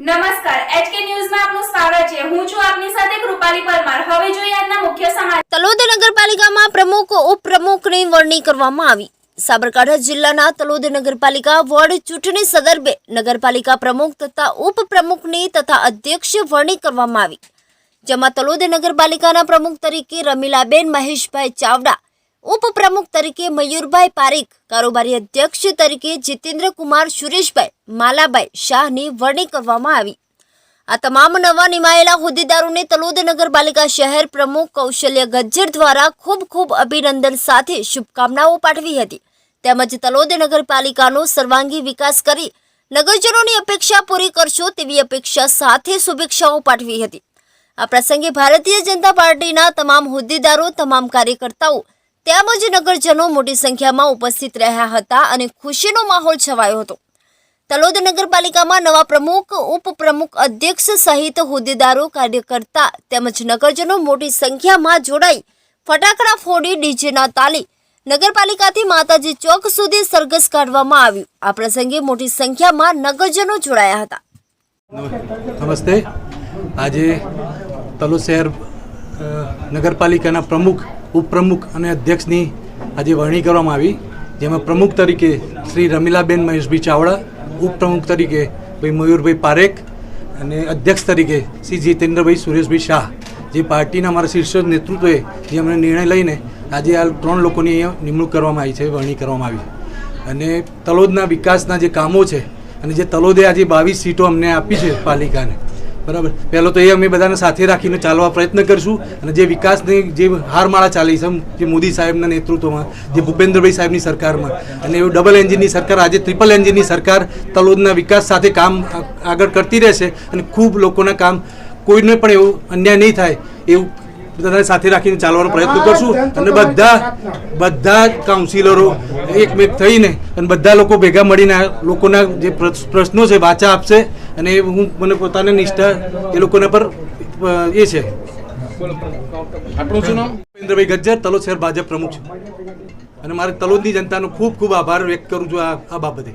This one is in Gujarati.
નમસ્કાર નગરપાલિકામાં પ્રમુખ, ઉપપ્રમુખની વરણી કરવામાં આવી. સાબરકાંઠા જિલ્લાના તલોદ નગરપાલિકા વોર્ડ ચૂંટણી સંદર્ભે નગરપાલિકા પ્રમુખ તથા ઉપપ્રમુખની તથા અધ્યક્ષ વરણી કરવામાં આવી. જેમાં તલોદ નગરપાલિકાના પ્રમુખ તરીકે રમીલાબેન મહેશભાઈ ચાવડા ઉપપ્રમુખ તરીકે મયુરભાઈ પારીખ, કારોબારી અધ્યક્ષ તરીકે જીતેન્દ્ર કુમાર સુરેશભાઈ માલાભાઈ શાહની વરણી કરવામાં આવી. આ તમામ નવા નિમાયેલા હોદ્દેદારોને તલોદ નગરપાલિકા શહેર પ્રમુખ કૌશલ્ય ગજ્જર દ્વારા ખૂબ ખૂબ અભિનંદન સાથે શુભકામનાઓ પાઠવી હતી. તેમજ તલોદ નગરપાલિકાનો સર્વાંગી વિકાસ કરી નગરજનોની અપેક્ષા પૂરી કરશો તેવી અપેક્ષા સાથે શુભેચ્છાઓ પાઠવી હતી. આ પ્રસંગે ભારતીય જનતા પાર્ટીના તમામ હોદ્દેદારો, તમામ કાર્યકર્તાઓ તેમજ નગરજનો મોટી સંખ્યામાં ઉપસ્થિત રહ્યા હતા અને ખુશીનો માહોલ છવાયો હતો. તલોદ નગરપાલિકામાં નવા પ્રમુખ, ઉપપ્રમુખ અધ્યક્ષ સહિત હોદ્દેદારો, કાર્યકર્તા તેમજ નગરજનો મોટી સંખ્યામાં જોડાઈ ફટાકડા ફોડી ડીજેના તાલી નગરપાલિકાથી માતાજી ચોક સુધી સરઘસ કાઢવામાં આવ્યું. આ પ્રસંગે મોટી સંખ્યામાં નગરજનો જોડાયા હતા. નમસ્તે. આજે તલોદ શહેર નગરપાલિકાના પ્રમુખ ઉપપ્રમુખ અને અધ્યક્ષની આજે વરણી કરવામાં આવી, જેમાં પ્રમુખ તરીકે શ્રી રમીલાબેન મહેશભાઈ ચાવડા, ઉપપ્રમુખ તરીકે ભાઈ મયુરભાઈ પારેખ અને અધ્યક્ષ તરીકે શ્રી જીતેન્દ્રભાઈ સુરેશભાઈ શાહ. જે પાર્ટીના અમારા શીર્ષ નેતૃત્વે જે અમને નિર્ણય લઈને આજે આ ત્રણ લોકોની અહીંયા નિમણૂક કરવામાં આવી છે, વરણી કરવામાં આવી. અને તલોદના વિકાસના જે કામો છે અને જે તલોદે આજે બાવીસ સીટો અમને આપી છે પાલિકાને બરાબર. પહેલો તો એ અમે બધાને સાથે રાખીને ચાલવા પ્રયત્ન કરીશું અને જે વિકાસની જે હારમાળા ચાલી છે જે મોદી સાહેબના નેતૃત્વમાં જે ભૂપેન્દ્રભાઈ સાહેબની સરકારમાં અને એવું ડબલ એન્જિનની સરકાર આજે ટ્રિપલ એન્જિનની સરકાર તલોદના વિકાસ સાથે કામ આગળ કરતી રહેશે અને ખૂબ લોકોના કામ કોઈને પણ એવું અન્યાય નહીં થાય એવું બધાને સાથે રાખીને ચાલવાનો પ્રયત્ન કરશું અને બધા બધા જ કાઉન્સિલરો એકમેક થઈને અને બધા લોકો ભેગા મળીને લોકોના જે પ્રશ્નો છે વાચા આપશે અને એ હું મને પોતાને નિષ્ઠા એ લોકોના પર એ છે. આપણું શું નામ? ભૂપેન્દ્રભાઈ ગજ્જર તલોદ શહેર ભાજપ પ્રમુખ છું. અને મારે તલોદની જનતાનો ખૂબ ખૂબ આભાર વ્યક્ત કરું છું આ બાબતે.